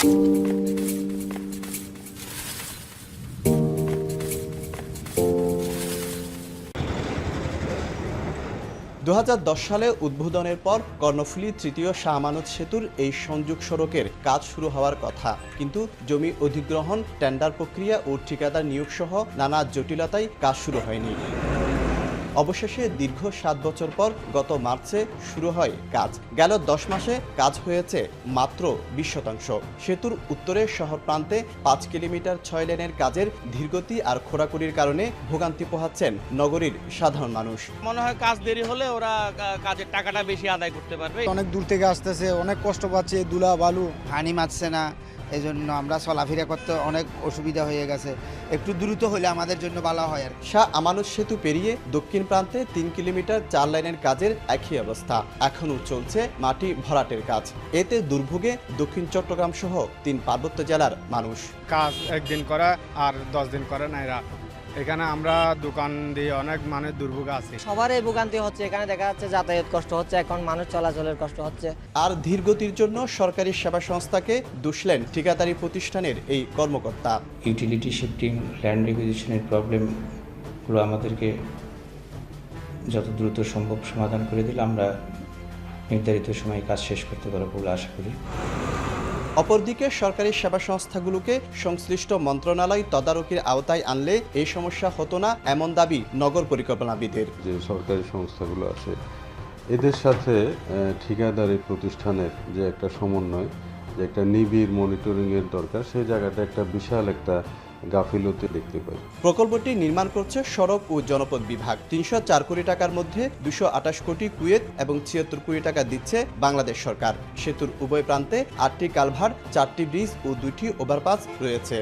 দু হাজার দশ সালে উদ্বোধনের পর কর্ণফুলী তৃতীয় শাহ আমানত সেতুর এই সংযোগ সড়কের কাজ শুরু হওয়ার কথা। কিন্তু জমি অধিগ্রহণ, টেন্ডার প্রক্রিয়া ও ঠিকাদার নিয়োগ সহ নানা জটিলতায় কাজ শুরু হয়নি। অবশেষে দীর্ঘ সাত বছর পর গত মার্চে শুরু হয় কাজ। গেল দশ মাসে কাজ হয়েছে মাত্র বিশ শতাংশ। সেতুর উত্তরে শহর প্রান্তে পাঁচ কিলোমিটার ছয় লেনের কাজের ধীরগতি আর খোরাকুরির কারণে ভোগান্তি পোহাচ্ছেন নগরীর সাধারণ মানুষ। মনে হয় কাজ দেরি হলে ওরা কাজের টাকাটা বেশি আদায় করতে পারবে। অনেক দূর থেকে আসতেছে অনেক কষ্ট পাচ্ছে দুলা বালু পানি মারছে না। এই জন্য আমরা চলাফেরা করতে অনেক অসুবিধা হয়ে গেছে। একটু দ্রুত হলে আমাদের জন্য ভালো হয় আর। শাহ আমানত সেতু পেরিয়ে দক্ষিণ প্রান্তে তিন কিলোমিটার চার লাইনের কাজের একই অবস্থা। এখনও চলছে মাটি ভরাটের কাজ। এতে দুর্ভোগে দক্ষিণ চট্টগ্রাম সহ তিন পার্বত্য জেলার মানুষ। কাজ একদিন করা আর দশ দিন করা না এরা। এখানে আমরা দোকান দিয়ে অনেক মানে দুর্ভোগ আছে। সবারই ভোগান্তি হচ্ছে এখানে দেখা যাচ্ছে যাতায়াত কষ্ট হচ্ছে এখন মানুষ চলাচলের কষ্ট হচ্ছে। আর ধীরগতির জন্য সরকারি সেবা সংস্থাকে দুষলেন ঠিকাদারি প্রতিষ্ঠানের এই কর্মকর্তা। ইউটিলিটি শিফটিং ল্যান্ড রিকুইজিশনের প্রবলেমগুলো আমাদেরকে যত দ্রুত সম্ভব সমাধান করে দিলে আমরা নির্ধারিত সময়ে কাজ শেষ করতে পারব বলে আশা করি। অপরদিকে সরকারি সেবা সংস্থাগুলোকে সংশ্লিষ্ট মন্ত্রণালয় তদারকির আওতায় আনলে এই সমস্যা হতো না এমন দাবি নগর পরিকল্পনাবিদের। যে সরকারি সংস্থাগুলো আছে, এদের সাথে ঠিকাদারি প্রতিষ্ঠানের যে একটা সমন্বয়, যে একটা নিবিড় মনিটরিংয়ের দরকার, সেই জায়গাটা একটা বিশাল একটা গাফিলতি দেখতে পাই। প্রকল্পটি নির্মাণ করছে সড়ক ও জনপদ বিভাগ। তিনশো চার কোটি টাকার মধ্যে দুশো আঠাশ কোটি কুয়েত এবং ছিয়াত্তর কোটি টাকা দিচ্ছে বাংলাদেশ সরকার। সেতুর উভয় প্রান্তে আটটি কালভার, চারটি ব্রিজ ও দুটি ওভারপাস রয়েছে।